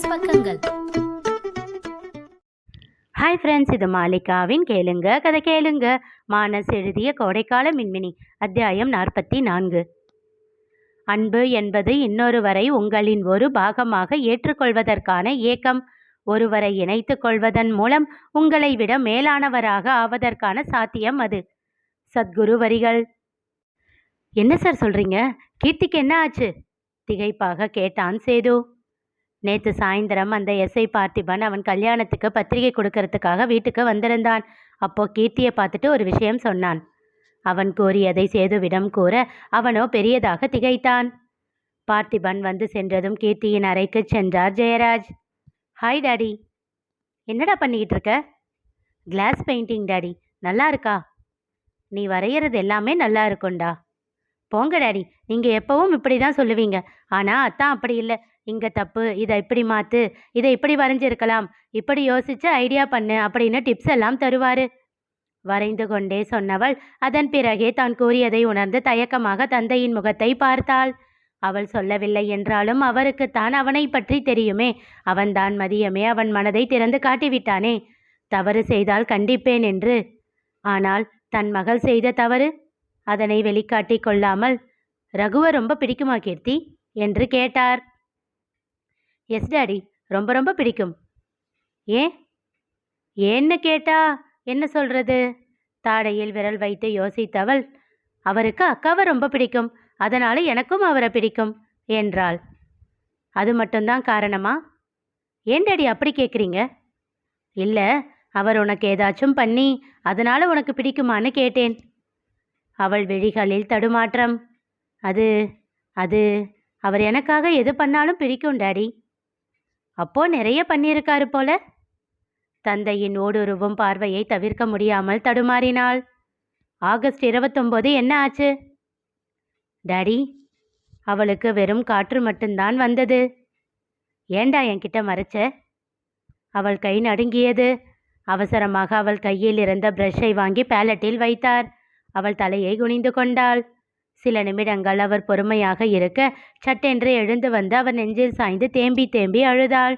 மானஸ் பக்கங்கள். Hi friends இது மாலிகாவின் கேளுங்க கதை கேளுங்க. மானஸ் எழுதிய கோடைக்கால மின்மினி அத்தியாயம் நாற்பத்தி நான்கு அன்பு என்பது இன்னொருவரை உங்களின் ஒரு பாகமாக ஏற்றுக்கொள்வதற்கான ஏக்கம். ஒருவரை இணைத்துக் கொள்வதன் மூலம் உங்களை விட மேலானவராக ஆவதற்கான சாத்தியம் அது. சத்குரு வரிகள். என்ன சார் சொல்றீங்க? கீர்த்திக்கு என்ன ஆச்சு? திகைப்பாக கேட்டான் சேது. நேற்று சாயந்தரம் அந்த எஸ்ஐ பார்த்திபன் அவன் கல்யாணத்துக்கு பத்திரிகை கொடுக்கறதுக்காக வீட்டுக்கு வந்திருந்தான். அப்போ கீர்த்தியை பார்த்துட்டு ஒரு விஷயம் சொன்னான். அவன் கூறியதை சேதுவிடம் கூற அவனோ பெரியதாக திகைத்தான். பார்த்திபன் வந்து சென்றதும் கீர்த்தியின் அறைக்கு சென்றார் ஜெயராஜ். ஹாய் டாடி என்னடா பண்ணிக்கிட்டு இருக்க? கிளாஸ் பெயிண்டிங் டாடி நல்லா இருக்கா? நீ வரைகிறது எல்லாமே நல்லா இருக்கும்டா. போங்க டாடி நீங்கள் எப்பவும் இப்படி தான் சொல்லுவீங்க. ஆனால் அத்தான் அப்படி இல்லை. இங்கே தப்பு இதை இப்படி மாற்று இதை இப்படி வரைஞ்சிருக்கலாம் இப்படி யோசிச்சு ஐடியா பண்ணு அப்படின்னு டிப்ஸ் எல்லாம் தருவார். வரைந்து கொண்டே சொன்னவள் அதன் பிறகே தான் கூறியதை உணர்ந்து தயக்கமாக தந்தையின் முகத்தை பார்த்தாள். அவள் சொல்லவில்லை என்றாலும் அவருக்குத்தான் அவனை பற்றி தெரியுமே அவன்தான் மதியமே அவன் மனதை திறந்து காட்டிவிட்டானே. தவறு செய்தால் கண்டிப்பேன் என்று. ஆனால் தன் மகள் செய்த தவறு? அதனை வெளிக்காட்டி கொள்ளாமல் ரகுவை ரொம்ப பிடிக்குமா கீர்த்தி? என்று கேட்டார். எஸ் டாடி ரொம்ப ரொம்ப பிடிக்கும். ஏன்? ஏன்னு கேட்டா என்ன சொல்றது? தாடையில் விரல் வைத்து யோசித்தவள் அவருக்கு அக்காவை ரொம்ப பிடிக்கும். அதனால எனக்கும் அவரை பிடிக்கும் என்றாள். அது மட்டும்தான் காரணமா? ஏன் டாடி அப்படி கேட்குறீங்க இல்லை அவர் உனக்கு ஏதாச்சும் பண்ணி அதனால உனக்கு பிடிக்குமான்னு கேட்டேன். அவள் விழிகளில் தடுமாற்றம். அது அது அவர் எனக்காக எது பண்ணாலும் பிடிக்கும் டாடி அப்போ நிறைய பண்ணியிருக்காரு போல. தந்தையின் ஓடுருவும் பார்வையை தவிர்க்க முடியாமல் தடுமாறினாள். ஆகஸ்ட் இருபத்தொம்போது என்ன ஆச்சு? டாடி அவளுக்கு வெறும் காற்று மட்டும்தான் வந்தது. ஏண்டா என்கிட்ட மறைச்ச? அவள் கை நடுங்கியது. அவசரமாக அவள் கையில் இருந்த பிரஷை வாங்கி பேலட்டில் வைத்தார். அவள் தலையை குனிந்து கொண்டாள். சில நிமிடங்கள் அவர் பொறுமையாக இருக்க சட்டென்று எழுந்து வந்து அவர் நெஞ்சில் சாய்ந்து தேம்பி தேம்பி அழுதாள்.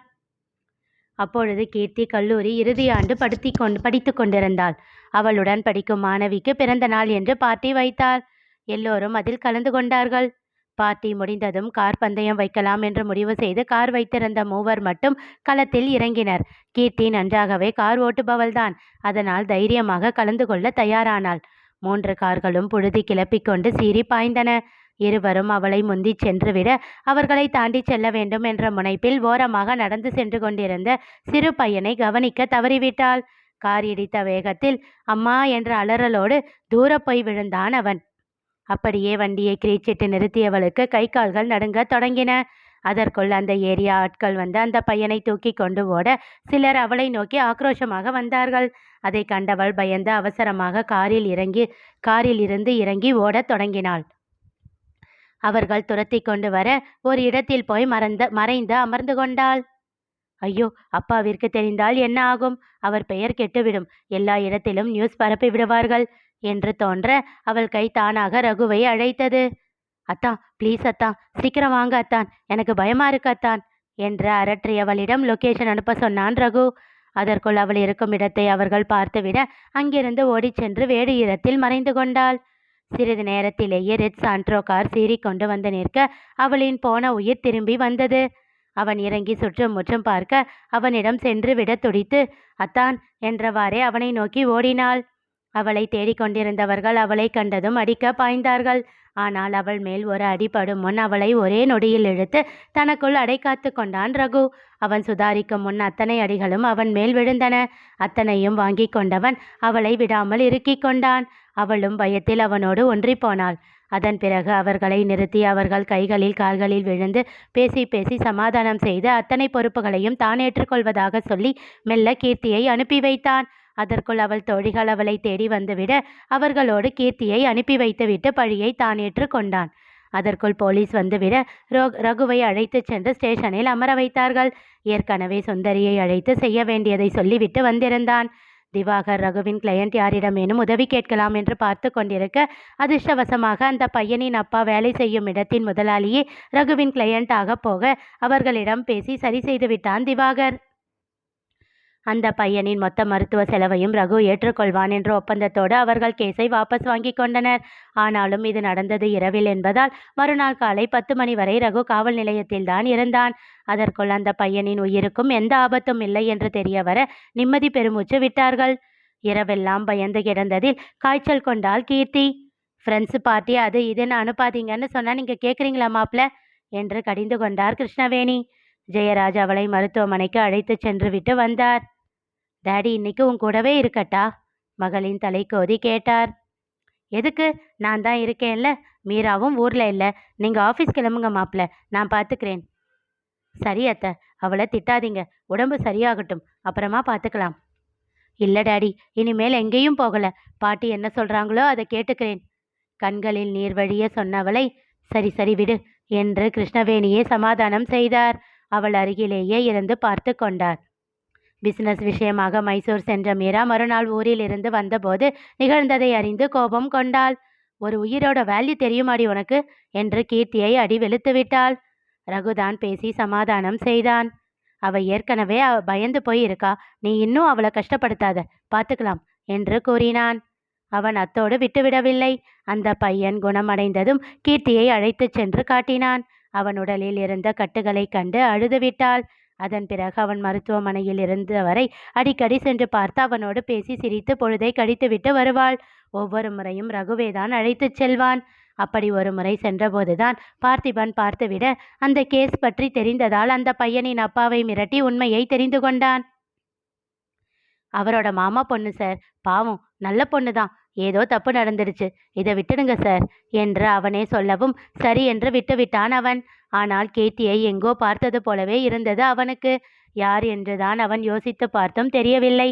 அப்பொழுது கீர்த்தி கல்லூரி இறுதி ஆண்டு படுத்தி கொண்டு படித்து கொண்டிருந்தாள். அவளுடன் படிக்கும் மாணவிக்கு பிறந்த நாள் என்று பார்ட்டி வைத்தாள். எல்லோரும் அதில் கலந்து கொண்டார்கள். பார்ட்டி முடிந்ததும் கார் பந்தயம் வைக்கலாம் என்று முடிவு செய்து கார் வைத்திருந்த மூவர் மட்டும் களத்தில் இறங்கினர். கீர்த்தி நன்றாகவே கார் ஓட்டுபவள்தான். அதனால் தைரியமாக கலந்து கொள்ள தயாரானாள். மூன்று கார்களும் புழுதி கிளப்பிக்கொண்டு சீறி பாய்ந்தன. இருவரும் அவளை முந்திச் சென்றுவிட அவர்களை தாண்டி செல்ல வேண்டும் என்ற முனைப்பில் ஓரமாக நடந்து சென்று கொண்டிருந்த சிறு பையனை கவனிக்க தவறிவிட்டாள். கார் இடித்த வேகத்தில் அம்மா என்ற அலறலோடு தூர போய் விழுந்தான் அவன். அப்படியே வண்டியை கிரீச்சிட்டு நிறுத்தியவளுக்கு கை கால்கள் நடுங்க தொடங்கின. அதற்குள் அந்த ஏரியா ஆட்கள் வந்து அந்த பையனை தூக்கி கொண்டு ஓட சிலர் அவளை நோக்கி ஆக்ரோஷமாக வந்தார்கள். அதை கண்டவள் பயந்து அவசரமாக காரில் இறங்கி காரில் இருந்து இறங்கி ஓடத் தொடங்கினாள். அவர்கள் துரத்தி கொண்டு வர ஒரு இடத்தில் போய் மறந்த மறைந்து அமர்ந்து கொண்டாள். ஐயோ அப்பாவிற்கு தெரிந்தால் என்ன ஆகும்? அவர் பெயர் கெட்டுவிடும். எல்லா இடத்திலும் நியூஸ் பரப்பி விடுவார்கள் என்று தோன்ற அவள் கை தானாக ரகுவை அழைத்தது. அத்தான் ப்ளீஸ் அத்தான் சீக்கிரம் வாங்க அத்தான் எனக்கு பயமா இருக்கு அத்தான் என்று அரற்றியவளிடம் லொக்கேஷன் அனுப்ப சொன்னான் ரகு. அதற்குள் அவள் இருக்கும் இடத்தை அவர்கள் பார்த்துவிட அங்கிருந்து ஓடிச் சென்று வேறு இடத்தில் மறைந்து கொண்டாள். சிறிது நேரத்திலேயே ரெட் சாண்ட்ரோ கார் சீறி கொண்டு வந்து நிற்க அவளின் போன உயிர் திரும்பி வந்தது. அவன் இறங்கி சுற்றும் முற்றும் பார்க்க அவனிடம் சென்று விட துடித்து அத்தான் என்றவாறே அவனை நோக்கி ஓடினாள். அவளை தேடிக்கொண்டிருந்தவர்கள் அவளை கண்டதும் அடிக்க பாய்ந்தார்கள். ஆனால் அவள் மேல் ஒரு அடிபடும் முன் அவளை ஒரே நொடியில் இழுத்து தனக்குள் அடைக்காத்து கொண்டான் ரகு. அவன் சுதாரிக்கும் முன் அத்தனை அடிகளும் அவன் மேல் விழுந்தன. அத்தனையும் வாங்கி கொண்டவன் அவளை விடாமல் இறுக்கிக் கொண்டான். அவளும் பயத்தில் அவனோடு ஒன்றி போனாள். அதன் பிறகு அவர்களை நிறுத்தி அவர்கள் கைகளில் கால்களில் விழுந்து பேசி பேசி சமாதானம் செய்து அத்தனை பொறுப்புகளையும் தான் ஏற்றுக்கொள்வதாக சொல்லி மெல்ல கீர்த்தியை அனுப்பி வைத்தான். அதற்குள் அவள் தோழிகள் அவளை தேடி வந்துவிட அவர்களோடு கீர்த்தியை அனுப்பி வைத்துவிட்டு பழியை தான் ஏற்றுக்கொண்டான். அதற்குள் போலீஸ் வந்துவிட ரோ- ரகுவை அழைத்துச் சென்று ஸ்டேஷனில் அமர வைத்தார்கள். ஏற்கனவே சுந்தரியை அழைத்து செய்ய வேண்டியதை சொல்லிவிட்டு வந்திருந்தான். திவாகர் ரகுவின் கிளையண்ட் யாரிடமேனும் உதவி கேட்கலாம் என்று பார்த்து கொண்டிருக்க அதிர்ஷ்டவசமாக அந்த பையனின் அப்பா வேலை செய்யும் இடத்தின் முதலாளியே ரகுவின் கிளையண்ட் போக அவர்களிடம் பேசி சரி செய்துவிட்டான் திவாகர். அந்த பையனின் மொத்த மருத்துவ செலவையும் ரகு ஏற்றுக்கொள்வான் என்ற ஒப்பந்தத்தோடு அவர்கள் கேஸை வாபஸ் வாங்கி கொண்டனர். ஆனாலும் இது நடந்தது இரவில் என்பதால் மறுநாள் காலை பத்து மணி வரை ரகு காவல் நிலையத்தில் தான் இருந்தான். அதற்குள் அந்த பையனின் உயிருக்கும் எந்த ஆபத்தும் இல்லை என்று தெரியவர நிம்மதி பெருமூச்சு விட்டார்கள். இரவெல்லாம் பயந்து கிடந்ததில் காய்ச்சல் கொண்டால் கீர்த்தி. ஃப்ரெண்ட்ஸு பார்ட்டி அது இதுன்னு அனுப்பாதீங்கன்னு சொன்னால் நீங்கள் கேட்குறீங்களா மாப்பிள்ள என்று கடிந்து கொண்டார் கிருஷ்ணவேணி. ஜெயராஜ் அவளை மருத்துவமனைக்கு அழைத்து சென்று விட்டு வந்தார். டாடி இன்னைக்கு உன் கூடவே இருக்கட்டா? மகளின் தலைக்கோதி கேட்டார். எதுக்கு? நான் தான் இருக்கேன்ல. மீராவும் ஊர்ல இல்ல. நீங்க ஆஃபீஸ் கிளம்புங்க மாப்ள. நான் பார்த்துக்கிறேன் சரி அத்தை. அவளை திட்டாதீங்க. உடம்பு சரியாகட்டும். அப்புறமா பார்த்துக்கலாம் இல்ல டாடி. இனிமேல் எங்கேயும் போகல. பாட்டி என்ன சொல்றாங்களோ அதை கேட்டுக்கிறேன். கண்களில் நீர் வழிய சொன்னவளை சரி சரி விடு என்று கிருஷ்ணவேணியே சமாதானம் செய்தார். அவள் அருகிலேயே இருந்து பார்த்து கொண்டார். பிசினஸ் விஷயமாக மைசூர் சென்ற மீரா மறுநாள் ஊரில் இருந்து வந்தபோது நிகழ்ந்ததை அறிந்து கோபம் கொண்டாள். ஒரு உயிரோட வேல்யூ தெரியுமாடி உனக்கு? என்று கீர்த்தியை அடி வெளுத்து விட்டாள். ரகுதான் பேசி சமாதானம் செய்தான். அவ ஏற்கனவே அவ பயந்து போய் இருக்கா நீ இன்னும் அவளை கஷ்டப்படுத்தாத. பார்த்துக்கலாம் என்று கூறினான். அவன் அத்தோடு விட்டுவிடவில்லை. அந்த பையன் குணமடைந்ததும் கீர்த்தியை அழைத்துச் சென்று காட்டினான். அவன் உடலில் இருந்த கட்டுகளைக் கண்டு அழுதுவிட்டாள். அதன் பிறகு அவன் மருத்துவமனையில் இருந்தவரை அடிக்கடி சென்று பார்த்து அவனோடு பேசி சிரித்து பொழுதை கழித்துவிட்டு வருவாள். ஒவ்வொரு முறையும் ரகுவேதான் அழைத்துச் செல்வான். அப்படி ஒரு முறை சென்றபோதுதான் பார்த்திபன் பார்த்துவிட அந்த கேஸ் பற்றி தெரிந்ததால் அந்த பையனின் அப்பாவை மிரட்டி உண்மையை தெரிந்து கொண்டான். அவரோட மாமா பொண்ணு சார். பாவம் நல்ல பொண்ணு தான் ஏதோ தப்பு நடந்துடுச்சு. இதை விட்டுடுங்க சார் என்று அவனே சொல்லவும் சரி என்று விட்டுவிட்டான் அவன். ஆனால் கேத்தியை எங்கோ பார்த்தது போலவே இருந்தது அவனுக்கு. யார் என்றுதான் அவன் யோசித்து பார்த்தும் தெரியவில்லை.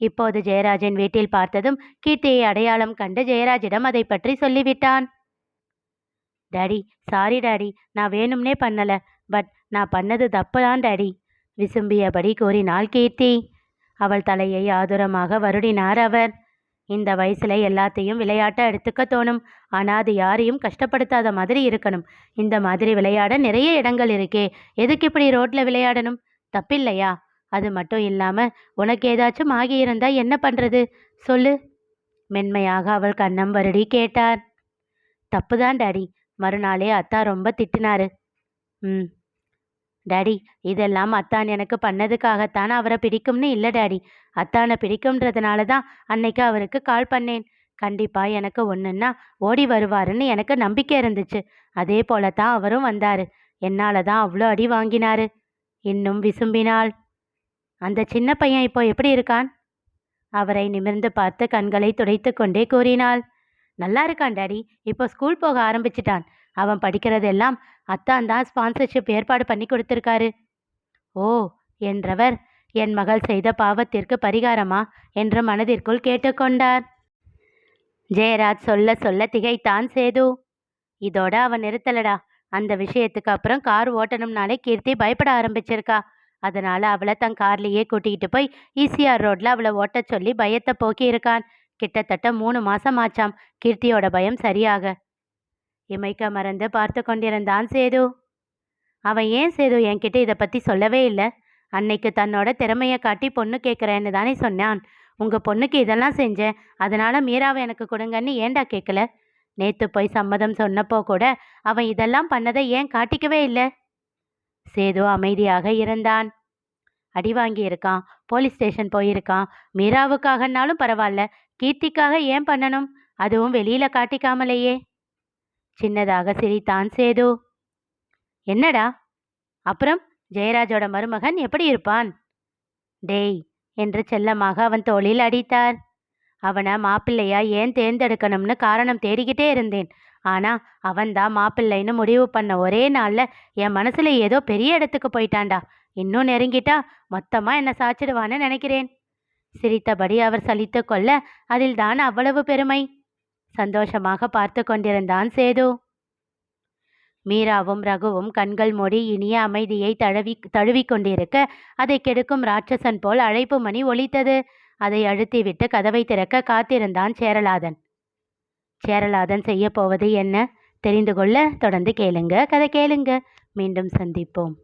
இப்போது ஜெயராஜன் வீட்டில் பார்த்ததும் கீர்த்தியை அடையாளம் கண்டு ஜெயராஜிடம் அதை பற்றி சொல்லிவிட்டான். டாடி சாரி டாடி நான் வேணும்னே பண்ணல. பட் நான் பண்ணது தப்பு தான் டாடி விசும்பியபடி கூறினாள் கீர்த்தி. அவள் தலையை ஆதுரமாக வருடினார் அவர். இந்த வயசுல எல்லாத்தையும் விளையாட்ட எடுத்துக்க தோணும். ஆனால் அது யாரையும் கஷ்டப்படுத்தாத மாதிரி இருக்கணும். இந்த மாதிரி விளையாட நிறைய இடங்கள் இருக்கே. எதுக்கு இப்படி ரோட்ல விளையாடணும்? தப்பில்லையா? அது மட்டும் இல்லாம உனக்கு ஏதாச்சும் ஆகியிருந்தா என்ன பண்றது? சொல்லு. மென்மையாக அவள் கண்ணம் வருடி கேட்டார். தப்புதான் டாடி. மறுநாளே அத்தா ரொம்ப திட்டினாரு. ம். டாடி இதெல்லாம் அத்தான் எனக்கு பண்ணதுக்காகத்தான் அவரை பிடிக்கும்னு இல்லை டாடி. அத்தானை பிடிக்கும்ன்றதுனால தான் அன்னைக்கு அவருக்கு கால் பண்ணேன். கண்டிப்பா எனக்கு ஒன்றுன்னா ஓடி வருவாருன்னு எனக்கு நம்பிக்கை இருந்துச்சு. அதே போல தான் அவரும் வந்தாரு. என்னால தான் அவ்வளோ அடி வாங்கினாரு. இன்னும் விசும்பினாள். அந்த சின்ன பையன் இப்போ எப்படி இருக்கான்? அவரை நிமிர்ந்து பார்த்து கண்களை துடைத்து கொண்டே கூறினாள். நல்லா இருக்கான் டாடி. இப்போ ஸ்கூல் போக ஆரம்பிச்சிட்டான். அவன் படிக்கிறதெல்லாம் அத்தான் தான் ஸ்பான்சர்ஷிப் ஏற்பாடு பண்ணி கொடுத்துருக்காரு. ஓ என்றவர் என் மகள் செய்த பாவத்திற்கு பரிகாரமா? என்று மனதிற்குள் கேட்டுக்கொண்டார். ஜெயராஜ் சொல்ல சொல்ல திகைத்தான் சேது. இதோட அவன் நிறுத்தலடா. அந்த விஷயத்துக்கு அப்புறம் கார் ஓட்டணும்னாலே கீர்த்தி பயப்பட ஆரம்பிச்சிருக்கா. அதனால அவளை தன் கார்லேயே கூட்டிகிட்டு போய் ஈசிஆர் ரோட்ல அவளை ஓட்டச் சொல்லி பயத்தை போக்கி இருக்கான் கிட்டத்தட்ட மூணு மாசம் ஆச்சாம். கீர்த்தியோட பயம் சரியாக இமைக்க மறந்து பார்த்து கொண்டிருந்தான் சேது. அவன் ஏன் சேது? என்கிட்ட இதை பற்றி சொல்லவே இல்லை. அன்னைக்கு தன்னோட திறமையை காட்டி பொண்ணு கேட்குறேன்னு தானே சொன்னான். உங்கள் பொண்ணுக்கு இதெல்லாம் செஞ்சேன். அதனால் மீராவை எனக்கு கொடுங்கன்னு ஏன்டா கேட்கல? நேத்து போய் சம்மதம் சொன்னப்போ கூட அவன் இதெல்லாம் பண்ணதை ஏன் காட்டிக்கவே இல்லை? சேது அமைதியாக இருந்தான். அடி வாங்கியிருக்கான். போலீஸ் ஸ்டேஷன் போயிருக்கான். மீராவுக்காகனாலும் பரவாயில்ல. கீர்த்திக்காக ஏன் பண்ணணும்? அதுவும் வெளியில காட்டிக்காமலேயே. சின்னதாக சிரித்தான் சேது. என்னடா? அப்புறம் ஜெயராஜோட மருமகன் எப்படி இருப்பான்? டேய் என்று செல்லமாக அவன் தோளில் அடித்தார். அவனை மாப்பிள்ளையா ஏன் தேர்ந்தெடுக்கணும்னு காரணம் தேடிக்கிட்டே இருந்தேன். ஆனா அவன்தான் மாப்பிள்ளைன்னு முடிவு பண்ண ஒரே நாள்ல என் மனசுல ஏதோ பெரிய இடத்துக்கு போயிட்டான்டா. இன்னும் நெருங்கிட்டா மொத்தமா என்ன சாச்சிடுவான்னு நினைக்கிறேன். சிரித்தபடி அவர் சலித்து கொள்ள அதில் தான் அவ்வளவு பெருமை. சந்தோஷமாக பார்த்து கொண்டிருந்தான் சேது. மீராவும் ரகுவும் கண்கள் மூடி இனிய அமைதியை தழுவி தழுவிக்கொண்டிருக்க அதை கெடுக்கும் ராட்சசன் போல் அழைப்பு மணி ஒலித்தது. அதை அழுத்திவிட்டு கதவை திறக்க காத்திருந்தான் சேரலாதன். சேரலாதன் செய்ய போவது என்ன? தெரிந்து கொள்ள தொடர்ந்து கேளுங்க. கதை கேளுங்க. மீண்டும் சந்திப்போம்.